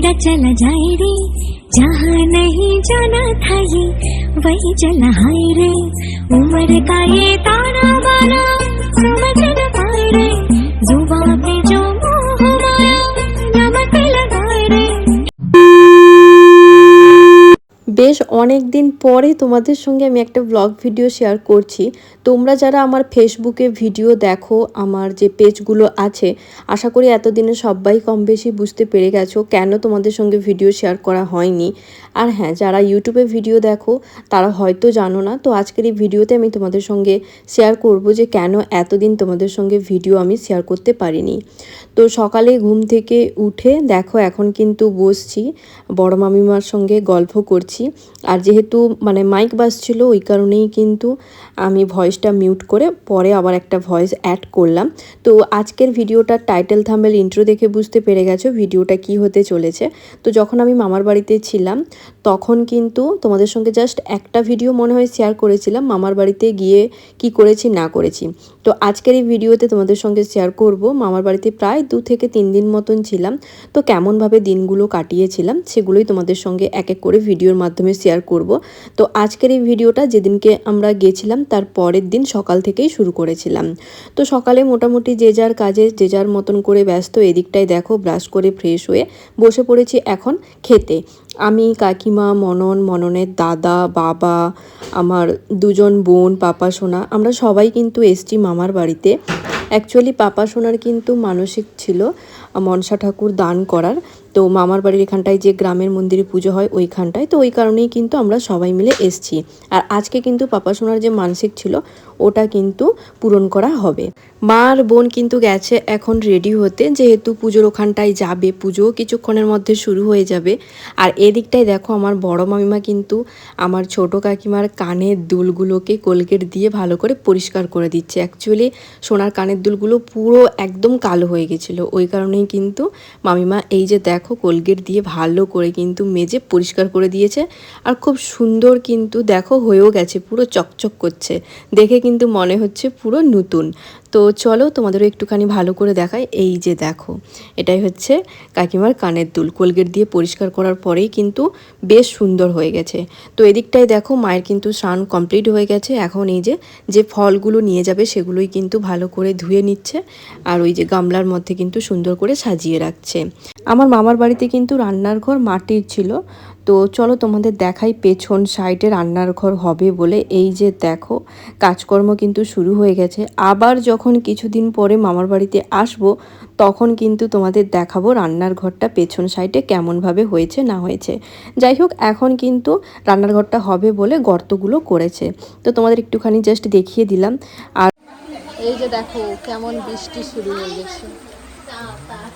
चला रे। जहाँ नहीं जाना था ये वही चला हाय रे। उम्र का ये ताना बाना বেশ অনেক দিন পরে তোমাদের সঙ্গে আমি একটা ব্লগ ভিডিও শেয়ার করছি। তোমরা যারা আমার ফেসবুকে ভিডিও দেখো, আমার যে পেজগুলো আছে, আশা করি এতদিনে সবাই কম বেশি বুঝতে পেরে গেছো কেন তোমাদের সঙ্গে ভিডিও শেয়ার করা হয়নি। আর হ্যাঁ যারা ইউটিউবে ভিডিও দেখো, তারা হয়তো জানো না, তো আজকের এই ভিডিওতে আমি তোমাদের সঙ্গে শেয়ার করব যে কেন এতদিন তোমাদের সঙ্গে ভিডিও আমি শেয়ার করতে পারিনি। তো সকালে ঘুম থেকে উঠে দেখো, এখন কিন্তু বসছি, বড় মামিমার সঙ্গে গল্প করছি। আর যেহেতু মানে মাইক বাজছিল, ওই কারণেই কিন্তু আমি ভয়েসটা মিউট করে পরে আবার একটা ভয়েস অ্যাড করলাম। তো আজকের ভিডিওটা টাইটেল থাম্বেল ইন্ট্রো দেখে বুঝতে পেরে গেছো ভিডিওটা কি হতে চলেছে। তো যখন আমি মামার বাড়িতে ছিলাম, তখন কিন্তু তোমাদের সঙ্গে জাস্ট একটা ভিডিও মনে হয় শেয়ার করেছিলাম, মামার বাড়িতে গিয়ে কি করেছি, না করেছি। তো আজকের এই ভিডিওতে তোমাদের সঙ্গে শেয়ার করব, মামার বাড়িতে প্রায় দু থেকে তিন দিন মতন ছিলাম, তো কেমনভাবে দিনগুলো কাটিয়েছিলাম, সেগুলোই তোমাদের সঙ্গে এক এক করে ভিডিওর মাধ্যমে শেয়ার করব। তো আজকের এই ভিডিওটা যেদিনকে আমরা গেছিলাম, তার পরের দিন সকাল থেকেই শুরু করেছিলাম। তো সকালে মোটামুটি যে যার কাজে, যে যার মতন করে ব্যস্ত, এদিকটায় দেখো ব্রাশ করে ফ্রেশ হয়ে বসে পড়েছি এখন খেতে। আমি কাকিমা, মনন, মননের দাদা, বাবা, আমার দুজন বোন, পাপা সোনা, আমরা সবাই কিন্তু এসছি মামার বাড়িতে। অ্যাকচুয়ালি পাপা সোনার কিন্তু মানসিক ছিল, মনসা ঠাকুর দান করার। তো মামার বাড়ির এখানটায় যে গ্রামের মন্দিরে পুজো হয় ওইখানটায়, তো ওই কারণেই কিন্তু আমরা সবাই মিলে এসছি। আর আজকে কিন্তু পাপা সোনার যে মানসিক ছিল ওটা কিন্তু পূরণ করা হবে। মা আর বোন কিন্তু গেছে এখন রেডি হতে, যেহেতু পুজোর ওখানটায় যাবে পুজোও কিছুক্ষণের মধ্যে শুরু হয়ে যাবে। আর এদিকটায় দেখো আমার বড় মামিমা কিন্তু আমার ছোট কাকিমার কানের দুলগুলোকে কোলগেট দিয়ে ভালো করে পরিষ্কার করে দিচ্ছে। অ্যাকচুয়ালি সোনার কানের দুলগুলো পুরো একদম কালো হয়ে গেছিল। ওই কারণেই কিন্তু মামিমা এই যে দেখো কোলগেট দিয়ে ভালো করে কিন্তু মেজে পরিষ্কার করে দিয়েছে। আর খুব সুন্দর কিন্তু দেখো হয়েও গেছে, পুরো চকচক করছে। দেখে কিন্তু মনে হচ্ছে পুরো নতুন। তো চলো তোমাদেরও একটুখানি ভালো করে দেখায় এই যে দেখো, এটাই হচ্ছে কাকিমার কানের দুল। কোলগেট দিয়ে পরিষ্কার করার পরেই কিন্তু বেশ সুন্দর হয়ে গেছে। তো এদিকটায় দেখো, মায়ের কিন্তু স্নান কমপ্লিট হয়ে গেছে। এখন এই যে যে ফলগুলো নিয়ে যাবে সেগুলোই কিন্তু ভালো করে ধুয়ে নিচ্ছে আর ওই যে গামলার মধ্যে কিন্তু সুন্দর করে সাজিয়ে রাখছে। আমার মামার বাড়িতে কিন্তু রান্নার ঘর মাটির ছিল। তো চলো তোমাদের দেখাই পেছন সাইডে রান্নার ঘর হবে বলে। এই যে দেখো, কাজকর্ম কিন্তু শুরু হয়ে গেছে। আবার যখন কিছুদিন পরে মামার বাড়িতে আসব, তখন কিন্তু তোমাদের দেখাবো রান্নার ঘরটা পেছন সাইডে কেমনভাবে হয়েছে, না হয়েছে। যাই হোক, এখন কিন্তু রান্নার ঘরটা হবে বলে গর্তগুলো করেছে। তো তোমাদের একটুখানি জাস্ট দেখিয়ে দিলাম। আর এই যে দেখো, কেমন বৃষ্টি শুরু হয়ে গেছে।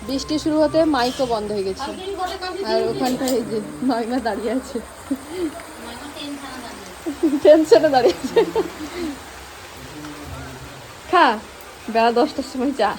বৃষ্টি শুরু হতে মাইকও বন্ধ হয়ে গেছে। আর ওখানটায় এই যে মাইমা দাঁড়িয়ে আছে। টেনশনে দাঁড়িয়ে আছে। খা। বেলা দশটার সময় চা।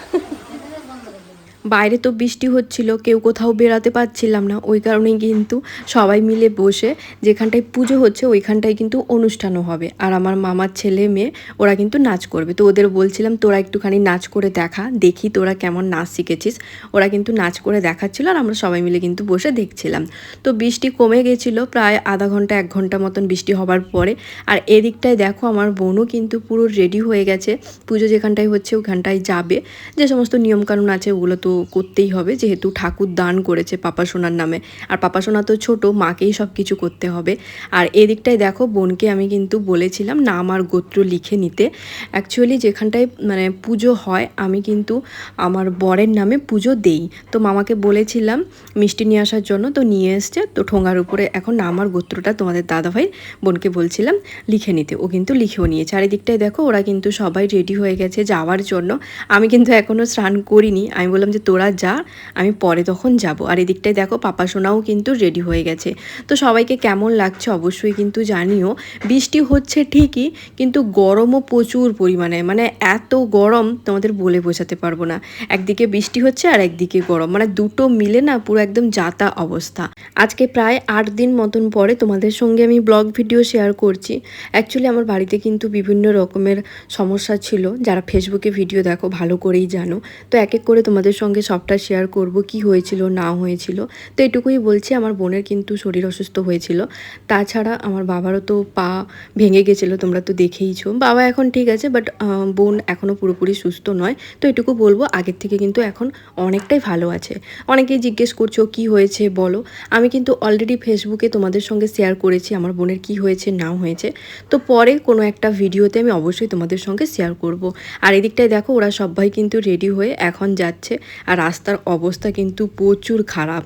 বাইরে তো বৃষ্টি হচ্ছিল, কেউ কোথাও বেরাতে পারছিলাম না। ওই কারণেই কিন্তু সবাই মিলে বসে যেখানটায় পুজো হচ্ছে ওইখানটায় কিন্তু অনুষ্ঠানও হবে। আর আমার মামার ছেলে মেয়ে, ওরা কিন্তু নাচ করবে। তো ওদের বলছিলাম, তোরা একটুখানি নাচ করে দেখা, দেখি তোরা কেমন নাচ শিখেছিস। ওরা কিন্তু নাচ করে দেখাচ্ছিল আর আমরা সবাই মিলে কিন্তু বসে দেখছিলাম। তো বৃষ্টি কমে গেছিল প্রায় আধা ঘণ্টা, এক ঘণ্টা মতন বৃষ্টি হবার পরে। আর এদিকটায় দেখো আমার বোনও কিন্তু পুরো রেডি হয়ে গেছে। পুজো যেখানটায় হচ্ছে ওখানটায় যাবে। যে সমস্ত নিয়মকানুন আছে ওগুলো তো করতেই হবে, যেহেতু ঠাকুর দান করেছে পাপা সোনার নামে। আর পাপা সোনা তো ছোটো, মাকেই সব কিছু করতে হবে। আর এদিকটায় দেখো, বোনকে আমি কিন্তু বলেছিলাম না আমার গোত্র লিখে নিতে। অ্যাকচুয়ালি যেখানটায় মানে পুজো হয়, আমি কিন্তু আমার বরের নামে পুজো দেই। তো মামাকে বলেছিলাম, মিষ্টি নিয়ে আসার জন্য তো নিয়ে এসছে, তো ঠোঙার উপরে এখন আমার গোত্রটা তোমাদের দাদাভাই বোনকে বলছিলাম লিখে নিতে। ও কিন্তু লিখেও নিয়েছে। আর এদিকটায় দেখো, ওরা কিন্তু সবাই রেডি হয়ে গেছে যাওয়ার জন্য। আমি কিন্তু এখনও স্নান করিনি। আমি বললাম যে তোরা যা, আমি পরে তখন যাব। আর এদিকটায় দেখো পাপা সোনাও কিন্তু রেডি হয়ে গেছে। তো সবাইকে কেমন লাগছে অবশ্যই কিন্তু জানিও। বৃষ্টি হচ্ছে ঠিকই, কিন্তু গরমও প্রচুর পরিমাণে। মানে এত গরম তোমাদের বলে বোঝাতে পারব না। একদিকে বৃষ্টি হচ্ছে আর একদিকে গরম। মানে দুটো মিলে না পুরো একদম যাতা অবস্থা। আজকে প্রায় আট দিন মতন পরে তোমাদের সঙ্গে আমি ব্লগ ভিডিও শেয়ার করছি। অ্যাকচুয়ালি আমার বাড়িতে কিন্তু বিভিন্ন রকমের সমস্যা ছিল। যারা ফেসবুকে ভিডিও দেখো, ভালো করেই জানো। তো এক এক করে তোমাদের সঙ্গে সঙ্গে সবটা শেয়ার করব, কি হয়েছিল, না হয়েছিল। তো এটুকুই বলছি, আমার বোনের কিন্তু শরীর অসুস্থ হয়েছিল। তাছাড়া আমার বাবারও তো পা ভেঙে গেছিল, তোমরা তো দেখেইছো। বাবা এখন ঠিক আছে বাট বোন এখনও পুরোপুরি সুস্থ নয়। তো এটুকু বলব, আগের থেকে কিন্তু এখন অনেকটাই ভালো আছে। অনেকেই জিজ্ঞেস করছ, কি হয়েছে? বলো। আমি কিন্তু অলরেডি ফেসবুকে তোমাদের সঙ্গে শেয়ার করেছি, আমার বোনের কি হয়েছে, না হয়েছে। তো পরে কোনো একটা ভিডিওতে আমি অবশ্যই তোমাদের সঙ্গে শেয়ার করব। আর এদিকটায় দেখো, ওরা সবাই কিন্তু রেডি হয়ে এখন যাচ্ছে। আর রাস্তার অবস্থা কিন্তু প্রচুর খারাপ।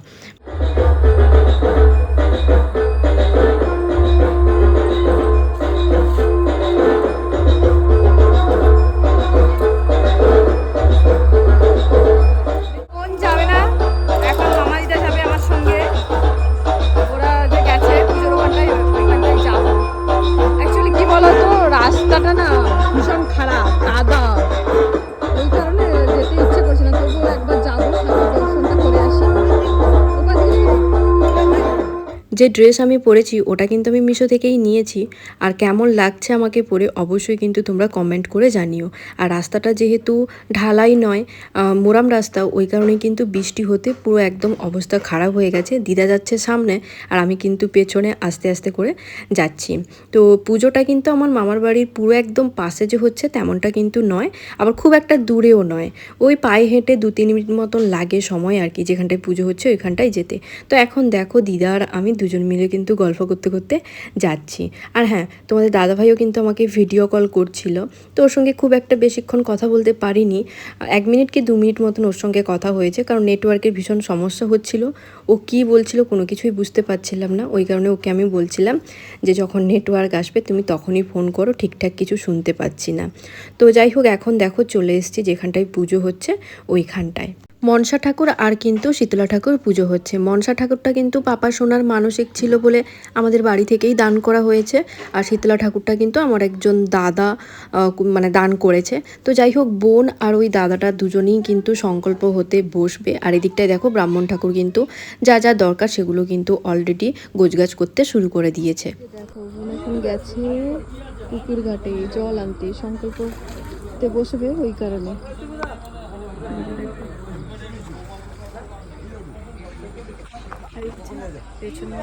যে ড্রেস আমি পরেছি, ওটা কিন্তু আমি মিশো থেকেই নিয়েছি। আর কেমন লাগছে আমাকে পরে অবশ্যই কিন্তু তোমরা কমেন্ট করে জানিও। আর রাস্তাটা যেহেতু ঢালাই নয় মোরাম রাস্তা, ওই কারণে কিন্তু বৃষ্টি হতে পুরো একদম অবস্থা খারাপ হয়ে গেছে। দিদা যাচ্ছে সামনে, আর আমি কিন্তু পেছনে আস্তে আস্তে করে যাচ্ছি। তো পুজোটা কিন্তু আমার মামার বাড়ির পুরো একদম পাশে যে হচ্ছে তেমনটা কিন্তু নয়, আবার খুব একটা দূরেও নয়। ওই পায়ে হেঁটে দু তিন মিনিট মতন লাগে সময় আর কি, যেখানটায় পুজো হচ্ছে ওইখানটায় যেতে। তো এখন দেখো দিদা আর আমি দুজন মিলে কিন্তু গল্প করতে করতে যাচ্ছি। আর হ্যাঁ তোমাদের দাদাভাইও কিন্তু আমাকে ভিডিও কল করছিল। তো ওর সঙ্গে খুব একটা বেশিক্ষণ কথা বলতে পারিনি। এক মিনিট কি দু মিনিট মতন ওর সঙ্গে কথা হয়েছে, কারণ নেটওয়ার্কের ভীষণ সমস্যা হচ্ছিল। ও কি বলছিল কোনো কিছুই বুঝতে পারছিলাম না। ওই কারণে ওকে আমি বলছিলাম যে, যখন নেটওয়ার্ক আসবে, তুমি তখনই ফোন করো, ঠিকঠাক কিছু শুনতে পাচ্ছি না। তো যাই হোক, এখন দেখো চলে এসেছি, যেখানটায় পুজো হচ্ছে, ওইখানটায়। মনসা ঠাকুর আর কিন্তু শীতলা ঠাকুর পুজো হচ্ছে। মনসা ঠাকুরটা কিন্তু পাপা সোনার মানসিক ছিল বলে আমাদের বাড়ি থেকেই দান করা হয়েছে। আর শীতলা ঠাকুরটা কিন্তু আমার একজন দাদা মানে দান করেছে। তো যাই হোক, বোন আর ওই দাদাটা দুজনেই কিন্তু সংকল্প হতে বসবে। আর এদিকটায় দেখো, ব্রাহ্মণ ঠাকুর কিন্তু যা যা দরকার সেগুলো কিন্তু অলরেডি গোছগাছ করতে শুরু করে দিয়েছে। গেছে পুকুর ঘাটে জল আনতে। সংকল্পতে বসবে ওই কারণে আর এই যে পেছনে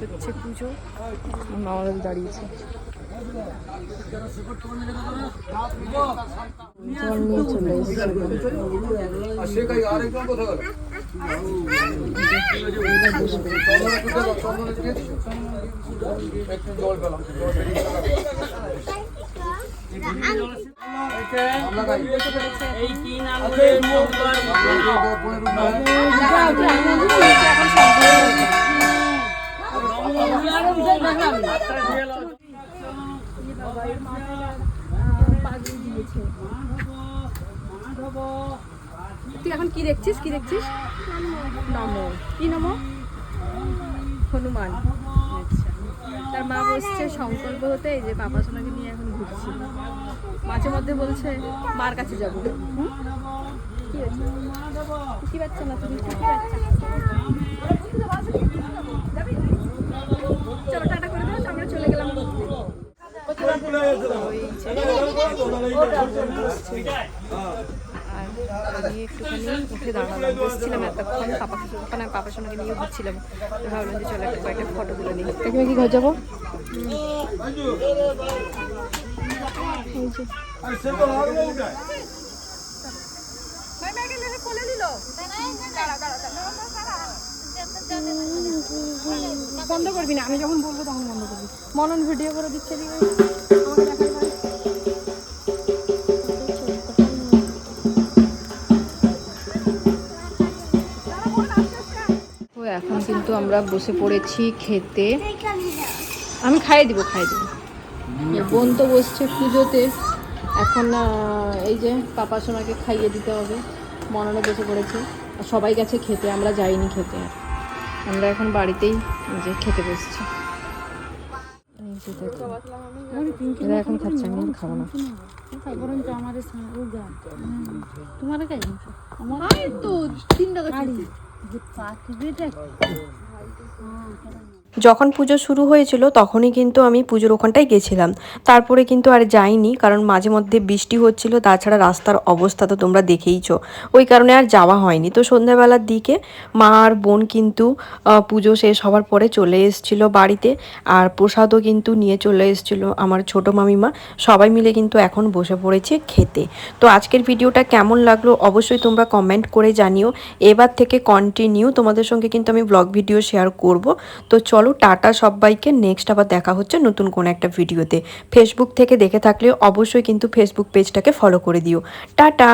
হচ্ছে পুজো মামারা দাঁড়িয়েছে। জল তুই এখন কি দেখছিস? কি দেখছিস? নমো। কি নমো? হনুমান। আচ্ছা। তার মা বসছে সংকল্প হতে, এই যে পাপা সোনাকে নিয়ে ঘুরছি। মাঝে মধ্যে বলছে মার কাছে যাব। কি বাচ্চা না তুমি? কি বাচ্চা চলো টাটা করে দাও আমরা চলে গেলাম আমি একটুখানি উঠে দাঁড়ালাম বসছিলাম এতক্ষণ পাপা ওখানে পাপার সঙ্গে নিয়ে ঘুরছিলাম। তো ভাবলাম যে চলো একটা কয়েকটা ফটো তুলে নিই। কাকিমা কি ঘর যাব? বন্ধ করবি না, আমি যখন বলব তখন বন্ধ করবি। মনন ভিডিও করে দিচ্ছে এখন কিন্তু আমরা বসে পড়েছি খেতে। আমি খাইয়ে দিব খাইয়ে দিব। বোন তো বসছে পুজোতে। এখন এই যে পাপা সোনাকে খাইয়ে দিতে হবে। মননে বসে পড়েছে। আর সবাই গেছে খেতে আমরা যাইনি খেতে। আর আমরা এখন বাড়িতেই যে খেতে বসছি। এরা এখন খাচ্ছে আমি আর খাব না। যখন পুজো শুরু হয়েছিল, তখনই কিন্তু আমি পুজোর ওখানটায় গেছিলাম। তারপরে কিন্তু আর যাইনি, কারণ মাঝে মধ্যে বৃষ্টি হচ্ছিল, তাছাড়া রাস্তার অবস্থা তো তোমরা দেখেইছো। ওই কারণে আর যাওয়া হয়নি। তো সন্ধ্যাবেলার দিকে মা আর বোন কিন্তু পুজো শেষ হওয়ার পরে চলে এসেছিল বাড়িতে, আর প্রসাদও কিন্তু নিয়ে চলে এসেছিল আমার ছোট মামিমা। সবাই মিলে কিন্তু এখন বসে পড়েছে খেতে। তো আজকের ভিডিওটা কেমন লাগল অবশ্যই তোমরা কমেন্ট করে জানিও। এবার থেকে কন্টিনিউ তোমাদের সঙ্গে কিন্তু আমি ব্লগ ভিডিও শেয়ার করব। তো চলো টাটা সবাইকে। নেক্সট আবার দেখা হচ্ছে নতুন কোনো একটা ভিডিওতে। ফেসবুক থেকে দেখে থাকলে অবশ্যই কিন্তু ফেসবুক পেজটাকে ফলো করে দিও। টাটা!